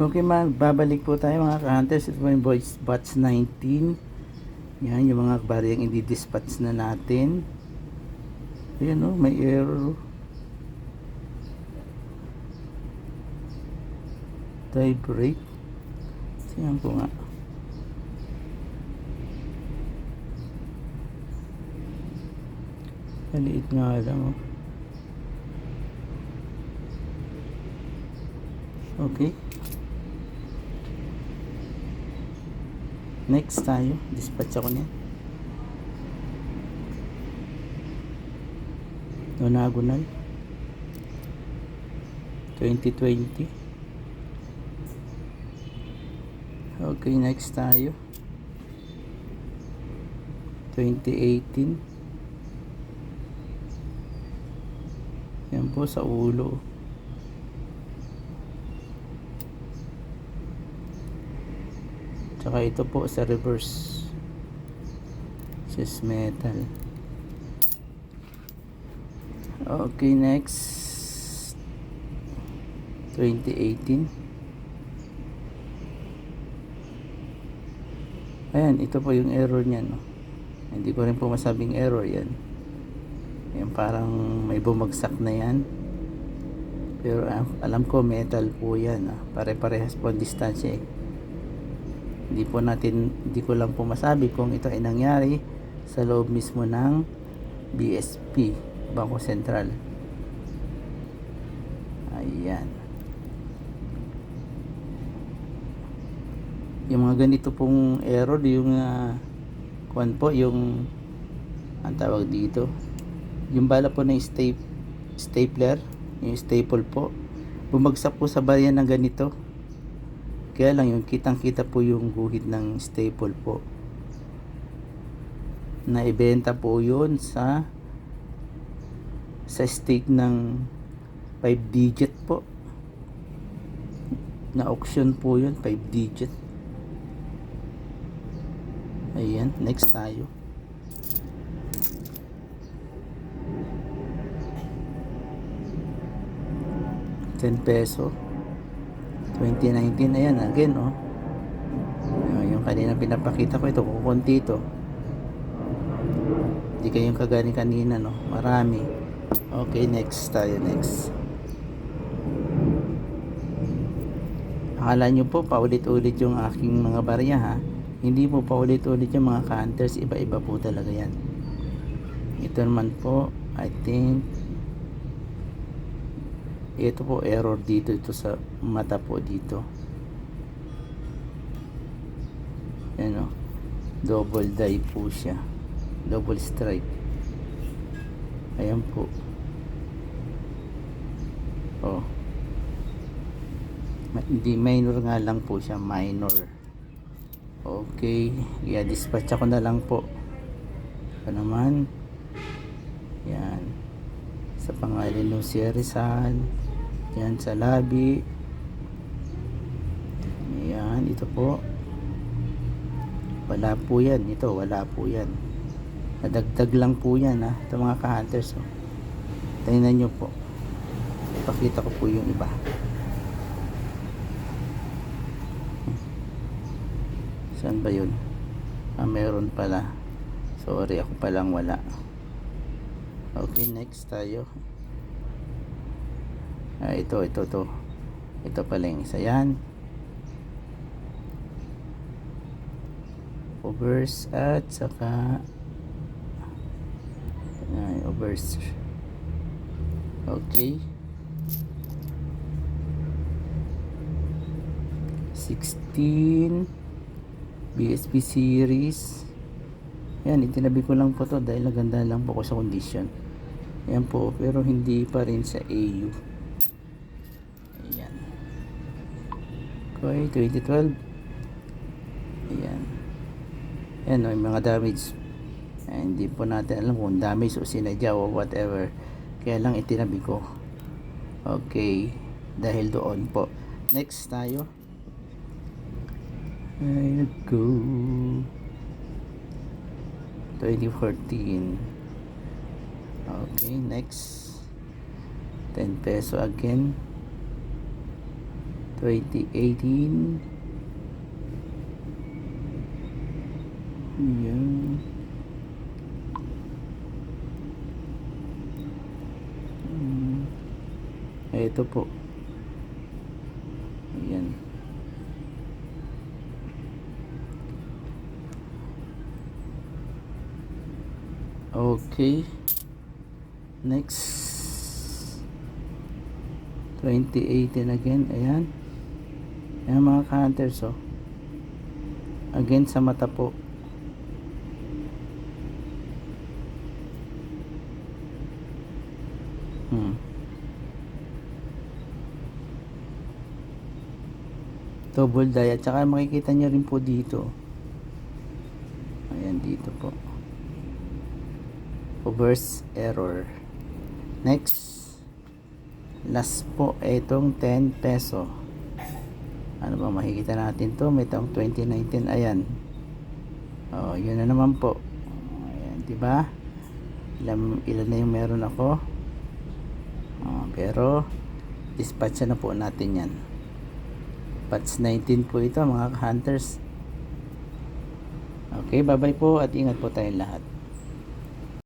Okay, magbabalik po tayo mga ka-hunters. Ito po yung voice batch 19. Yan, yung mga bariyang i-dispatch na natin. Ayan o, may error. Type rate. Tingnan ko nga. Maliit nga lang oh. Okay. Next tayo. Dispatch ako niyan. Nonagonal. 2020. Okay, next tayo. 2018. Yan po sa ulo. Tsaka ito po sa reverse. Sis metal. Okay, next. 2018. Ayan, ito po yung error niya, no? Hindi ko rin po masabing error yan. Yan, parang may bumagsak na yan. Pero ah, alam ko metal po yan. Ah. Pare-parehas po ang distansya eh. Hindi po natin, hindi ko lang po masabi kung ito ay nangyari sa loob mismo ng BSP, Bangko Sentral. Ayan. Yung mga ganito pong error, yung uh, kuan po, yung ang tawag dito, yung bala po ng stape, stapler, yung staple po, bumagsak po sa barya ng ganito. Kaya lang yung kitang-kita po yung guhit ng staple po. Na ibenta po yun sa sa stake ng 5 digit po. Na auction po yun, 5 digit. Ayan, next tayo. Ten peso. 2019 ayan again oh. Yung kanina pinapakita ko ito kukunti ito hindi kayong kagani kanina no? Marami. Okay next tayo next. Akala nyo po paulit-ulit yung aking mga barya ha? Hindi po paulit-ulit yung mga counters iba-iba po talaga yan. Ito naman po I think ito po error dito ito sa mata po dito. Yan o. Double die po siya. Double stripe ayan po. Oh hindi minor nga lang po siya minor. Okay yeah, dispatch ako na lang po. Ano naman. Yan. Sa pangalan ng si Rizal yan sa labi. Yan ito po. Wala po yan. Ito wala po yan. Nadagdag lang po yan ha? Ito mga ka-hunters oh. tingnan nyo po. Ipakita ko po yung iba. Saan ba yun? Ah meron pala. Sorry ako palang wala. Okay, next tayo. Ah, ito, ito, ito. Ito pala yung isa yan. Overs at saka ay, overs. Okay. 16 BSP series yan, itinabi ko lang po to dahil naganda lang po ko sa condition. Ayan po, pero hindi pa rin sa AU. Ayan. Okay, 2012. Ayan. Ayan, oh, yung mga damage. Ayan, hindi po natin alam kung damage o sinadya o whatever. Kaya lang itinabi ko. Okay, dahil doon po. Next tayo. Ay, go. 2014 okay next 10 peso again 2018 Yan. Hmm. Ito po. Ayan. Okay. Next. 2018 again. Ayan. Ayan mga ka-hunters oh. Again sa mata po. Hmm. Double die. At saka makikita nyo rin po dito. Ayan dito po. Reverse error. Next. Last po itong 10 peso. Ano ba makikita natin to? May taong 2019. Ayan. Oh, yun na naman po. Ayan, di ba? Ilan, ilan na yung meron ako? Oh, pero dispatch na po natin yan. Batch 19 po ito mga hunters. Okay, bye-bye po at ingat po tayong lahat.